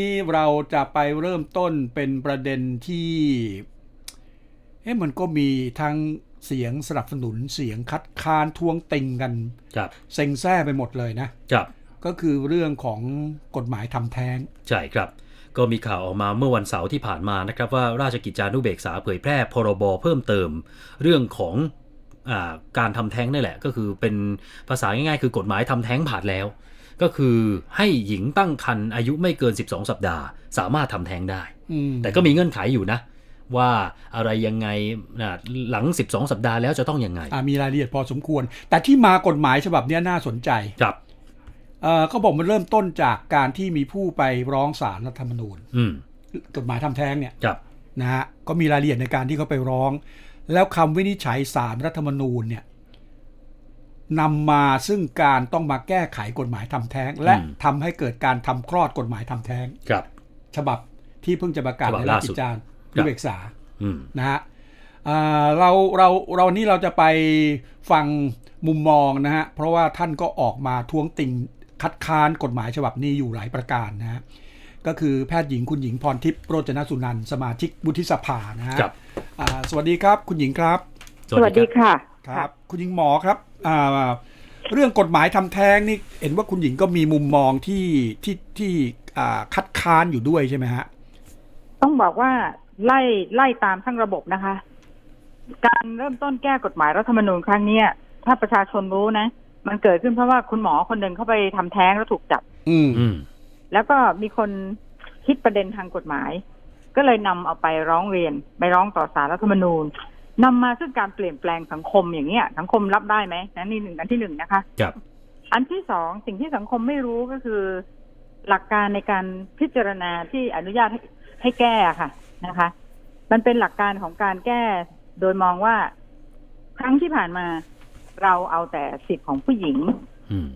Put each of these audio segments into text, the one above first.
นี้เราจะไปเริ่มต้นเป็นประเด็นที่เอ๊ะมันก็มีทั้งเสียงสนับสนุนเสียงคัดค้านทวงติงกันครับเซ็งแซ่ไปหมดเลยนะครับก็คือเรื่องของกฎหมายทำแท้ง ใช่ครับ ก็มีข่าวออกมาเมื่อวันเสาร์ที่ผ่านมานะครับว่าราชกิจจานุเบกษาเผยแพร่พรบเพิ่มเติม เรื่องของอาการทำแท้งนี่แหละ ก็คือเป็นภาษาง่ายๆ คือกฎหมายทำแท้งผ่านแล้ว ก็คือให้หญิงตั้งครรภ์อายุไม่เกิน 12 สัปดาห์ สามารถทำแท้งได้อืมแต่ก็มีเงื่อนไขอยู่นะ ว่าอะไรยังไงนะหลัง 12 สัปดาห์แล้วจะต้องยังไงอะมีรายละเอียดพอสมควร แต่ที่มากฎหมายฉบับเนี้ยน่าสนใจครับเอ่อเขาบอกมันเริ่มต้นจากการที่มีผู้ไปร้องศาลรัฐธรรมนูญอืมกฎหมายทำแท้งเนี่ยครับนะฮะก็มีรายละเอียดในการที่เขาไปร้อง แล้วคำวินิจฉัยสารรัฐธรรมนูญเนี่ย นำมาซึ่งการต้องมาแก้ไขกฎหมายทำแท้ง และทำให้เกิดการทำคลอดกฎหมายทำแท้งครับ ฉบับที่เพิ่งจะประกาศฉบับในราชล่าสุกิดจจาครันุบเบกษาอืมนะฮะอ่าเราเราเรานี่เราจะไปฟังมุมมองนะฮะเพราะว่าท่านก็ออกมาท้วงติงคัดค้านกฎหมายฉบับนี้อยู่หลายประการนะฮะก็คือแพทย์หญิงคุณหญิงพรทิพย์โรจนสุนันท์สมาชิกวุฒิสภานะฮะครับอ่าสวัสดีครับคุณหญิงครับ สวัสดีค่ะครับ คุณหญิงหมอครับอ่า เรื่องกฎหมายทำแท้งนี่เห็นว่าคุณหญิงก็มีมุมมองที่ที่ที่อ่าคัดค้านอยู่ด้วยใช่ไหมฮะ ต้องบอกว่าไล่ไล่ตามทั้งระบบนะคะ การเริ่มต้นแก้กฎหมายรัฐธรรมนูญครั้งเนี้ยถ้าประชาชนรู้นะ มันเกิดขึ้นเพราะว่าคุณหมอคนหนึ่งเข้าไปทำแท้งแล้วถูกจับอืมอืมแล้วก็มีคนคิดประเด็นทางกฎหมาย ก็เลยนำเอาไปร้องเรียนไปร้องต่อสารรัฐธรรมนูญ นำมาซึ่งการเปลี่ยนแปลงสังคมอย่างเนี้ย สังคมรับได้ไหมนะนี่หนึ่งอันที่หนึ่งนะคะครับอันที่สองสิ่งที่สังคมไม่รู้ก็คือ หลักการในการพิจารณาที่อนุญาตให้ให้แก้อะค่ะนะคะ มันเป็นหลักการของการแก้โดยมองว่าครั้งที่ผ่านมาเราเอาแต่สิทธิ์ของผู้หญิงอืม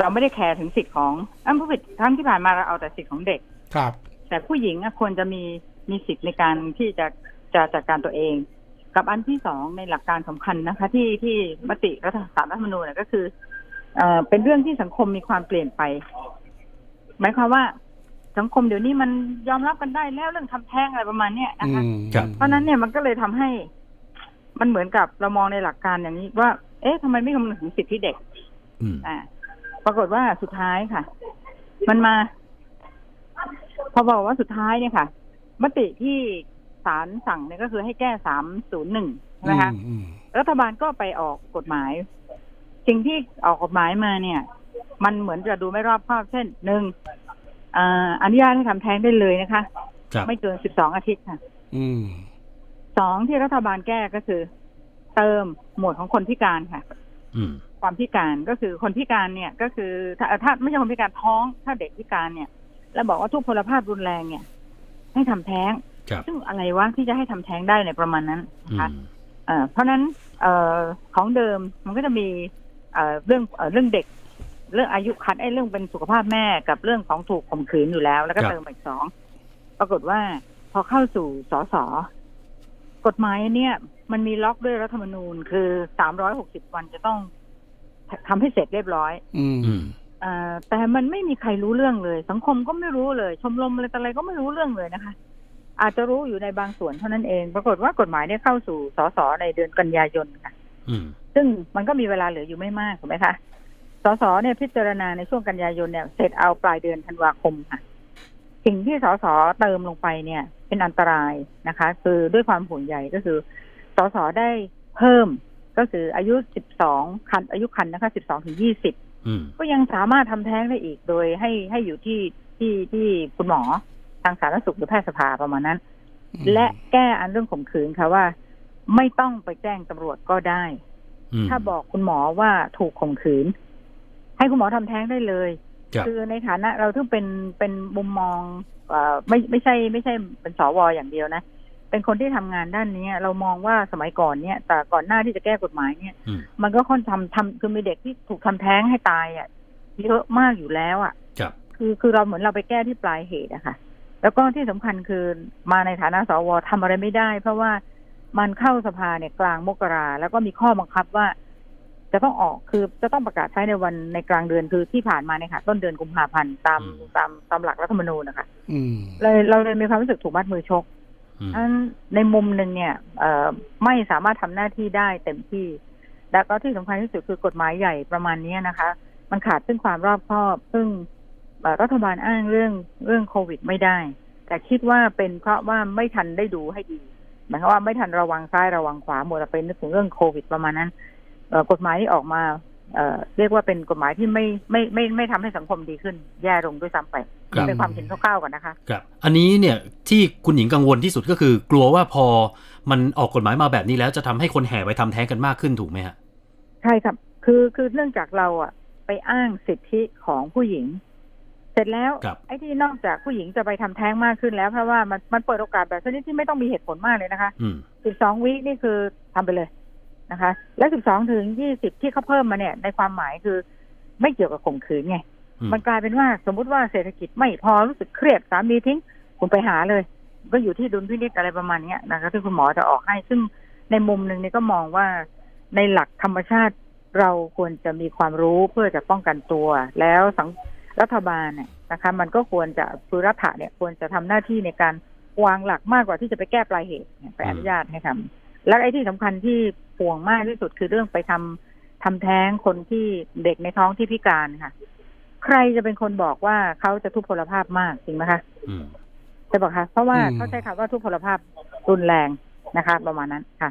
เราไม่ได้แคร์ถึงสิทธิ์ของอันผู้ผิดครั้งที่ผ่านมาเราเอาแต่สิทธิ์ของเด็กครับ แต่ผู้หญิงอะควรจะมีมีสิทธิ์ในการที่จะจะจัดการตัวเอง กับอันที่สองในหลักการสำคัญนะคะ ที่ที่มติรัฐสารรัฐธรรมนูญเนี่ยก็คือเอ่อเป็นเรื่องที่สังคมมีความเปลี่ยนไป หมายความว่าสังคมเดี๋ยวนี้มันยอมรับกันได้แล้วเรื่องทำแท้งอะไรประมาณเนี้ยนะคะอืมครับเพราะฉะนั้นเนี่ยมันก็เลยทำให้ มันเหมือนกับเรามองในหลักการอย่างนี้ว่า เอ๊ะทำไมไม่คำนึงถึงสิทธิเด็กอืมอ่า ปรากฏว่าสุดท้ายค่ะ มันมาพอบอกว่าสุดท้ายเนี่ยค่ะ มติที่ ศาลสั่งเนี่ยก็คือให้แก้สามศูนย์หนึ่งนะคะอืมอืมรัฐบาลก็ไปออกกฎหมาย สิ่งที่ออกกฎหมายมาเนี่ย มันเหมือนจะดูไม่รอบคอบเช่นหนึ่งอ่าอนุญาตให้ทำแท้งได้เลยนะคะครับไม่เกินสิบสองอาทิตย์ค่ะอืมสองที่รัฐบาลแก้ก็คือ เติมหมวดของคนพิการค่ะอืมความพิการก็คือคนพิการเนี่ย ก็คือถ้าถ้าไม่ใช่คนพิการท้องถ้าเด็กพิการเนี่ย แล้วบอกว่าทุกพลภาพรุนแรงเนี่ย ให้ทำแท้งครับ ซึ่งอะไรวะที่จะให้ทำแท้งได้ในประมาณนั้นอืนะคะมเอ่อเพราะฉะนั้นเอ่อของเดิมมันก็จะมีเอ่อเรื่องเอ่อเรื่องเด็ก เรื่องอายุคันไอ้เรื่องเป็นสุขภาพแม่กับเรื่องของถูกข่มขืนอยู่แล้ว แล้วก็ครับเติมอีกสองปรากฏว่าพอเข้าสู่สสกฎหมายเนี่ยมันมีล็อกด้วยรัฐธรรมนูญคือสามร้อยหกสิบวันจะต้องทำให้เสร็จเรียบร้อย อืมอืมเอ่อแต่มันไม่มีใครรู้เรื่องเลย สังคมก็ไม่รู้เลย ชมรมอะไรต่ออะไรก็ไม่รู้เรื่องเลยนะคะ อาจจะรู้อยู่ในบางส่วนเท่านั้นเอง ปรากฏว่ากฎหมายเนี่ยเข้าสู่สสในเดือนกันยายนค่ะอืมซึ่งมันก็มีเวลาเหลืออยู่ไม่มากถูกไหมคะสสเนี่ยพิจารณาในช่วงกันยายนเนี่ยเสร็จเอาปลายเดือนธันวาคมค่ะ สิ่งที่สสเติมลงไปเนี่ย เป็นอันตรายนะคะ คือด้วยความห่วงใยก็คือสสได้เพิ่มก็คืออายุ12คันอายุคันนะคะ12ถึง20อืมก็ยังสามารถทำแท้งได้อีกโดยให้ให้อยู่ที่ที่ที่คุณหมอ ทางสาธารณสุขหรือแพทยสภาประมาณนั้น และแก้อันเรื่องข่มขืนค่ะว่า ไม่ต้องไปแจ้งตำรวจก็ได้อืมถ้าบอกคุณหมอว่าถูกข่มขืน ให้คุณหมอทำแท้งได้เลยครับอในฐานะ เราทึ่งเป็นเป็นมุมมองเอ่อไม่ไม่ใช่ ไม่ใช่เป็นสวอย่างเดียวนะเป็นคนที่ทำงานด้านนี้เรามองว่าสมัยก่อนเนี่ย แต่ก่อนหน้าที่จะแก้กฎหมายเนี่ยอืมมันก็ค่อนทำทำคือมีเด็กที่ถูกทำแท้งให้ตายอะเยอะมากอยู่แล้วอะครับคือคือเราเหมือนเราไปแก้ที่ปลายเหตุอะค่ะ แล้วก็ที่สำคัญคือมาในฐานะสวทำอะไรไม่ได้ เพราะว่ามันเข้าสภาเนี่ยกลางมกราแล้วก็มีข้อบังคับว่า จะต้องออกคือจะต้องประกาศใช้ในวันในกลางเดือนคือที่ผ่านมาเนี่ยค่ะ ต้นเดือนกุมภาพันธ์ตามอืมตามตามหลักรัฐธรรมนูญนะคะอืมเลยเราเลยมีความรู้สึกถูกมัดมือชกอืมอันในมุมหนึ่งเนี่ยเอ่อไม่สามารถทำหน้าที่ได้เต็มที่ แล้วก็ที่สำคัญที่สุดคือกฎหมายใหญ่ประมาณนี้นะคะ มันขาดซึ่งความรอบคอบซึ่งเอ่อ รัฐบาลอ้างเรื่องเรื่องโควิดไม่ได้ แต่คิดว่าเป็นเพราะว่าไม่ทันได้ดูให้ดีหมายความว่าไม่ทันระวังซ้ายระวังขวาหมดแต่เป็นนึกถึงเรื่องโควิดประมาณนั้นเอ่อกฎหมายที่ออกมาเอ่อเรียกว่าเป็นกฎหมายที่ไม่ไม่ไม่ไม่ทำให้สังคมดีขึ้น แย่ลงด้วยซ้ำไปครับเป็นความเห็นคร่าวๆก่อนนะคะครับอันนี้เนี่ยที่คุณหญิงกังวลที่สุดก็คือ กลัวว่าพอมันออกกฎหมายมาแบบนี้แล้วจะทำให้คนแห่ไปทำแท้งกันมากขึ้นถูกไหมฮะใช่ครับ คือคือเนื่องจากเราอะไปอ้างสิทธิของผู้หญิง เสร็จแล้วครับไอ้ที่นอกจากผู้หญิงจะไปทำแท้งมากขึ้นแล้วเพราะว่ามันมันเปิดโอกาสแบบชนิดที่ไม่ต้องมีเหตุผลมากเลยนะคะอืม12วินี่คือทำไปเลยนะคะ และ12ถึง20ที่เขาเพิ่มมาเนี่ย ในความหมายคือไม่เกี่ยวกับข่มขืนไงอืมมันกลายเป็นว่าสมมุติว่าเศรษฐกิจไม่พอรู้สึกเครียดสามีทิ้งคุณไปหาเลย ก็อยู่ที่ดุลพินิจอะไรประมาณเนี้ยนะคะที่คุณหมอจะออกให้ ซึ่งในมุมหนึ่งนี่ก็มองว่าในหลักธรรมชาติเราควรจะมีความรู้เพื่อจะป้องกันตัว แล้วสัง รัฐบาลเนี่ยนะคะ มันก็ควรจะคือรัฐะเนี่ยควรจะทำหน้าที่ในการวางหลักมากกว่าที่จะไปแก้ปลายเหตุเนี่ยไปอนุญาตให้ทำและไอ้ที่สำคัญที่ห่วงมากที่สุดคือเรื่องไปทำทำแท้งคนที่เด็กในท้องที่พิการค่ะ ใครจะเป็นคนบอกว่าเขาจะทุพพลภาพมากจริงไหมคะอืมใช่ปะคะ เพราะว่าอืมเขาใช้คำว่าทุพพลภาพรุนแรงนะคะ ประมาณนั้นค่ะ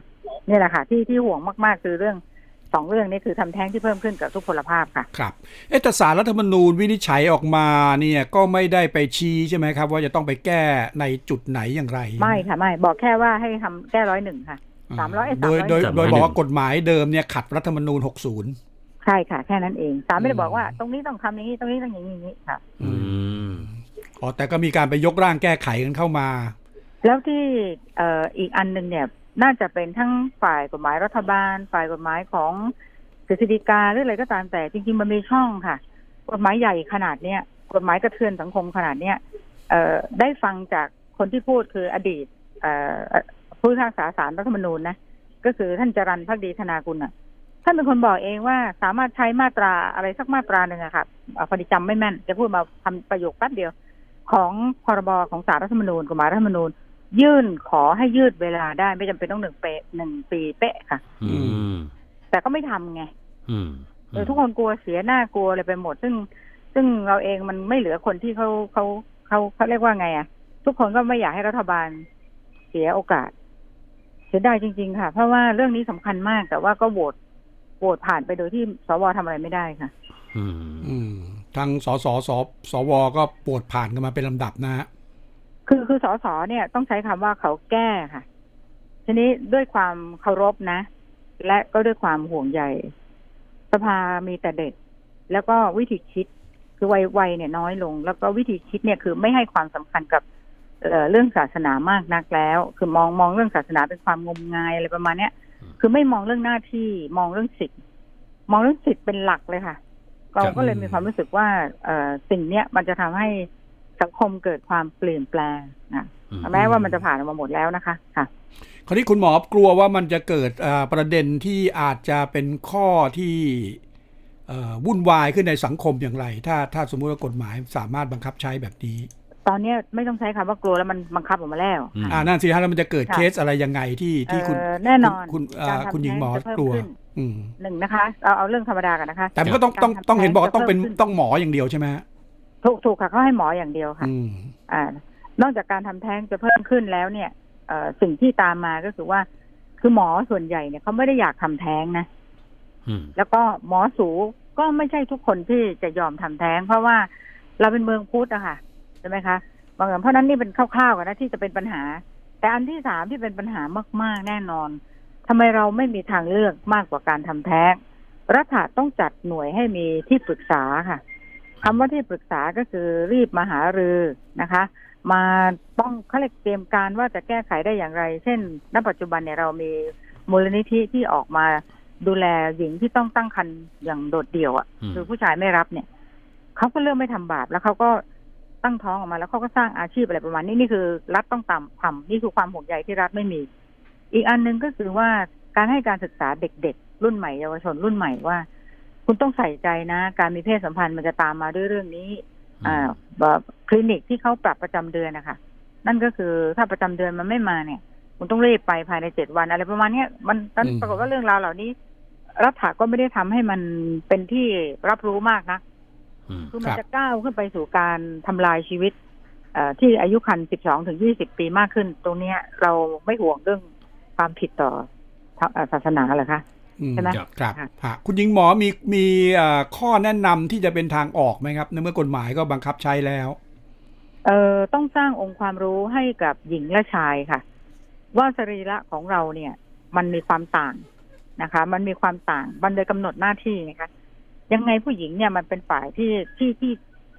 นี่แหละค่ะ ที่ที่ห่วงมาก ๆ คือเรื่อง สองเรื่องนี้คือทำแท้งที่เพิ่มขึ้นกับทุพพลภาพค่ะ ครับ เอะแต่สารรัฐธรรมนูญวินิจฉัยออกมาเนี่ยก็ไม่ได้ไปชี้ใช่ไหมครับ ว่าจะต้องไปแก้ในจุดไหนอย่างไร ไม่ค่ะไม่ บอกแค่ว่าให้ทำแก้ร้อยหนึ่งค่ะอ่สามร้อยโดยโดยสามร้อยโดยบอกว่ากฎหมายเดิมเนี่ยขัดรัฐธรรมนูญ60ใช่ค่ะ แค่นั้นเองศาลไม่ได้อืมบอกว่าตรงนี้ต้องทำอย่างนี้ตรงนี้ต้องอย่างนี้อย่างนี้ค่ะ อืมอ๋อแต่ก็มีการไปยกร่างแก้ไขกันเข้ามา แล้วที่เอ่ออีกอันหนึ่งเนี่ย น่าจะเป็นทั้งฝ่ายกฎหมายรัฐบาล ฝ่ายกฎหมายของกฤษฎีกาหรืออะไรก็ตามแต่จริง ๆ มันมีช่องค่ะ กฎหมายใหญ่ขนาดเนี้ยกฎหมายกระเทือนสังคมขนาดเนี้ยเอ่อได้ฟังจากคนที่พูดคืออดีตเอ่อผู้พิพากษาศาลรัฐธรรมนูญนะก็คือท่านจรันพักดีธนากุลอะท่านเป็นคนบอกเองว่าสามารถใช้มาตราอะไรสักมาตราหนึ่งอะค่ะเอ่อพอดีจำไม่แม่น จะพูดมาทำประโยคแป๊บเดียว ของพรบของสารรัฐธรรมนูญกฎหมายรัฐธรรมนูญ ยื่นขอให้ยืดเวลาได้ไม่จำเป็นต้องหนึ่งเปะหนึ่งปีเป๊ะค่ะ อืม แต่ก็ไม่ทำไง อืมเออทุกคนกลัวเสียหน้ากลัวอะไรไปหมด ซึ่ง ซึ่งเราเองมันไม่เหลือคนที่เขาเขาเขาเขาเรียกว่าไงอะทุกคนก็ไม่อยากให้รัฐบาลเสียโอกาส เสียดายจริง ๆ ค่ะ เพราะว่าเรื่องนี้สำคัญมาก แต่ว่าก็โหวตโหวตผ่านไปโดยที่สวทำอะไรไม่ได้ค่ะ อืมอืมทางสสสสวก็ปวดผ่านกันมาเป็นลำดับนะฮะ คือคือสสเนี่ยต้องใช้คำว่าเขาแก้ค่ะ ทีนี้ด้วยความเคารพนะ และก็ด้วยความห่วงใยสภามีแต่เด็ก แล้วก็วิธีคิดคือวัยวัยเนี่ยน้อยลง แล้วก็วิธีคิดเนี่ยคือไม่ให้ความสำคัญกับเอ่อเรื่องศาสนามากนักแล้ว คือมองมองเรื่องศาสนาเป็นความงมงายอะไรประมาณเนี้ยคือไม่มองเรื่องหน้าที่มองเรื่องสิทธิ์มองเรื่องสิทธิ์เป็นหลักเลยค่ะ เราก็เลยมีความรู้สึกว่าเอ่อสิ่งเนี้ยมันจะทำให้ สังคมเกิดความเปลี่ยนแปลงนะอืมแม้ว่ามันจะผ่านออกมาหมดแล้วนะคะค่ะคราวนี้คุณหมอกลัวว่ามันจะเกิดเอ่อประเด็นที่อาจจะเป็นข้อที่เอ่อวุ่นวายขึ้นในสังคมอย่างไร ถ้าถ้าสมมุติว่ากฎหมายสามารถบังคับใช้แบบนี้ ตอนเนี้ยไม่ต้องใช้คำว่ากลัวแล้วมันบังคับออกมาแล้วอืมอ่านั่นสิฮะแล้วมันจะเกิดค่ะเคสอะไรยังไงที่ที่คุณเอ่อแน่นอนคุณเอ่อการทำคุณหญิงหมอแท้งจะเพิ่มกลัวขึ้นอืมหนึ่งนะคะ เอาเอาเรื่องธรรมดากันนะคะ แต่มันก็ต้องต้องการทำต้องเห็นบอกว่าต้องเป็นแท้งจะเพิ่มขึ้นต้องหมออย่างเดียวใช่ไหมฮะ ถูกถูกค่ะเขาให้หมออย่างเดียวค่ะ อืมอ่า นอกจากการทำแท้งจะเพิ่มขึ้นแล้วเนี่ยเอ่อสิ่งที่ตามมาก็คือว่า คือหมอส่วนใหญ่เนี่ยเขาไม่ได้อยากทำแท้งนะ อืมแล้วก็หมอสูก็ไม่ใช่ทุกคนที่จะยอมทำแท้ง เพราะว่าเราเป็นเมืองพุทธอะค่ะใช่ไหมคะบางอย่างเพราะฉะนั้นนี่เป็นคร่าวๆกันนะที่จะเป็นปัญหา แต่อันที่สามที่เป็นปัญหามาก ๆ แน่นอนทำไมเราไม่มีทางเลือกมากกว่าการทำแท้งรัฐะต้องจัดหน่วยให้มีที่ปรึกษาค่ะ คำว่าที่ปรึกษาก็คือรีบมาหารือนะคะ มาต้องเขาเรียกเตรียมการว่าจะแก้ไขได้อย่างไร เช่น ณปัจจุบันเนี่ยเรามีมูลนิธิที่ออกมาดูแลหญิงที่ต้องตั้งครรภ์อย่างโดดเดี่ยวอะ่ะอืมคือผู้ชายไม่รับเนี่ยเขาก็เริ่มไม่ทำบาปแล้วเขาก็ตั้งท้องออกมาแล้วเขาก็สร้างอาชีพอะไรประมาณนี้นี่คือ รัฐต้องตามทำนี่คือความห่วงใยที่รัฐไม่มี อีกอันหนึ่งก็คือว่าการให้การศึกษาเด็กๆรุ่นใหม่เยาวชนรุ่นใหม่ว่า คุณต้องใส่ใจนะ การมีเพศสัมพันธ์มันจะตามมาด้วยเรื่องนี้ อ่าแบบคลินิกที่เขาปรับประจำเดือนนะคะนั่นก็คือถ้าประจำเดือนมันไม่มาเนี่ย คุณต้องรีบไปภายในเจ็ดวันอะไรประมาณเนี้ยมันตอนอืมปรากฏว่าเรื่องราวเหล่านี้ รัฐาก็ไม่ได้ทำให้มันเป็นที่รับรู้มากนะอืมคือมันจะก้าวขึ้นไปสู่การทำลายชีวิตเอ่อที่อายุคัน12ถึง20ปีมากขึ้น ตรงเนี้ย เราไม่ห่วงเรื่องความผิดต่อทางเอ่อศาสนาเหรอคะอืม ใช่ไหมครับค่ะฮะคุณหญิงหมอมีมีเอ่อข้อแนะนำที่จะเป็นทางออกไหมครับ ในเมื่อกฎหมายก็บังคับใช้แล้ว เอ่อต้องสร้างองค์ความรู้ให้กับหญิงและชายค่ะ ว่าสรีระของเราเนี่ย มันมีความต่างนะคะ มันมีความต่างมันเลยกำหนดหน้าที่นะคะยังไงผู้หญิงเนี่ยมันเป็นฝ่ายที่ที่ที่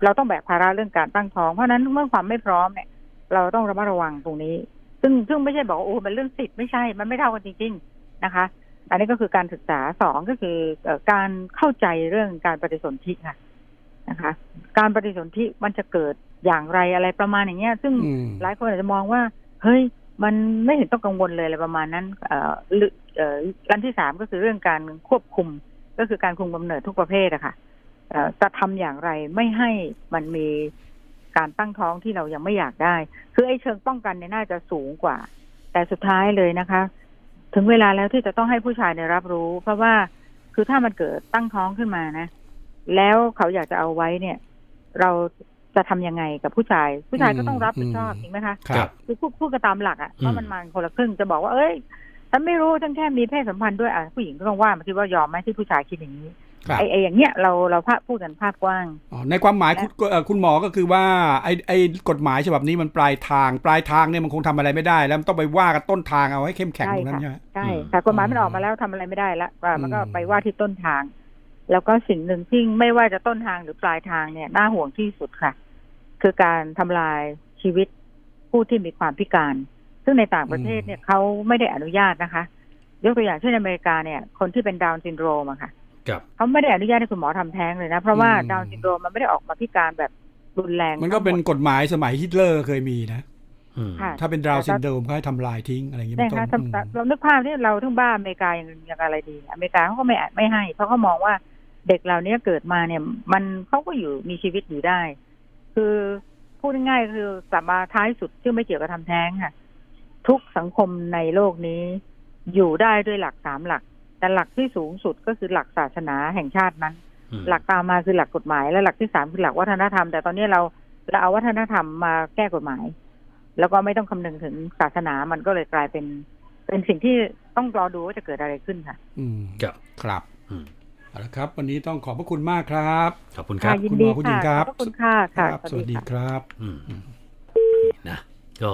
เราต้องแบกภาระเรื่องการตั้งท้องเพราะฉะนั้นเมื่อความไม่พร้อมเนี่ย เราต้องระมัดระวังตรงนี้ ซึ่งซึ่งไม่ใช่บอกว่าโอ้เป็นเรื่องสิทธิ์ไม่ใช่ มันไม่เท่ากันจริง ๆ นะคะ อันนี้ก็คือการศึกษาสองก็คือเอ่อการเข้าใจเรื่องการปฏิสนธิค่ะนะคะ การปฏิสนธิมันจะเกิดอย่างไรอะไรประมาณอย่างเงี้ย ซึ่งอืมหลายคนอาจจะมองว่า เฮ้ยมันไม่เห็นต้องกังวลเลยอะไรประมาณนั้นเอ่อหรือเอ่ออันที่สามก็คือเรื่องการควบคุมก็คือการคุมกำเนิดทุกประเภทอะค่ะเอ่อจะทำอย่างไรไม่ให้มันมีการตั้งท้องที่เรายังไม่อยากได้ คือไอ้เชิงป้องกันเนี่ยน่าจะสูงกว่า แต่สุดท้ายเลยนะคะ ถึงเวลาแล้วที่จะต้องให้ผู้ชายเนี่ยรับรู้ เพราะว่าคือถ้ามันเกิดตั้งท้องขึ้นมานะ แล้วเขาอยากจะเอาไว้เนี่ย เราจะทำยังไงกับผู้ชาย ผู้ชายก็ต้องรับผิดชอบอืมจริงไหมคะครับคือพูดพูดกันตามหลักอะ่ะอืมว่ามันมาคนละครึ่งจะบอกว่าเอ้ยฉันไม่รู้ฉันแค่มีเพศสัมพันธ์ด้วยอะผู้หญิงก็ต้องว่ามาที่ว่ายอมไหมที่ผู้ชายคิดอย่างนี้ครับ ไอ้ไอ้อย่างเงี้ยเราเราพาพูดกันภาพกว้างอ๋อในความหมายคุณเอ่อคุณหมอก็คือว่าไอ้ไอ้กฎหมายฉบับนี้มันปลายทาง ปลายทางเนี่ยมันคงทำอะไรไม่ได้ แล้วมันต้องไปว่ากันต้นทางเอาให้เข้มแข็งตรงนั้นใช่ไหมใช่อืมแต่กฎหมายมันออกมาแล้วทำอะไรไม่ได้ละว่ามันก็อืมไปว่าที่ต้นทาง แล้วก็สิ่งหนึ่งที่ไม่ว่าจะต้นทางหรือปลายทางเนี่ยน่าห่วงที่สุดค่ะ คือการทำลายชีวิตผู้ที่มีความพิการ ซึ่งในต่างประเทศเนี่ยเขาไม่ได้อนุญาตนะคะ ยกตัวอย่างเช่นอเมริกาเนี่ย คนที่เป็นดาวน์ซินโดรมอะค่ะครับ เขาไม่ได้อนุญาตให้คุณหมอทำแท้งเลยนะ เพราะว่าอืมดาวน์ซินโดรมมันไม่ได้ออกมาพิการแบบรุนแรง มันก็เป็นทั้งหดกฎหมายสมัยฮิตเลอร์เคยมีนะอืมค่ะถ้าเป็นดราวน์ซินโดรมก็ให้ทำลายทิ้งอะไรอย่างเงี้ยใช่เป็นต้ค่ะนถ้าอืมเรานึกภาพที่เราทั้งบ้าอเมริกาอย่างอย่างอะไรดี อเมริกาเขาก็ไม่ไม่ให้ เพราะเขามองว่าเด็กเหล่านี้เกิดมาเนี่ย มันเขาก็อยู่มีชีวิตอยู่ได้ คือพูดง่ายๆคือกลับมาท้ายสุดซึ่งไม่เกี่ยวกับทำแท้งค่ะ ทุกสังคมในโลกนี้อยู่ได้ด้วยหลักสามหลัก แต่หลักที่สูงสุดก็คือหลักศาสนาแห่งชาตินั้นอืมหลักตามมาคือหลักกฎหมาย และหลักที่สามคือหลักวัฒนธรรม แต่ตอนนี้เราเราเอาวัฒนธรรมมาแก้กฎหมาย แล้วก็ไม่ต้องคำนึงถึงศาสนามันก็เลยกลายเป็น เป็นสิ่งที่ต้องรอดูว่าจะเกิดอะไรขึ้นค่ะ อืมครับครับอืมเอาละครับ วันนี้ต้องขอบพระคุณมากครับ ขอบคุณครับยินคุณหดีมอคุณหญิงค่ะครับขอบพระคุณค่ะคค่ะรับสวัสดีครับ อืมนะก็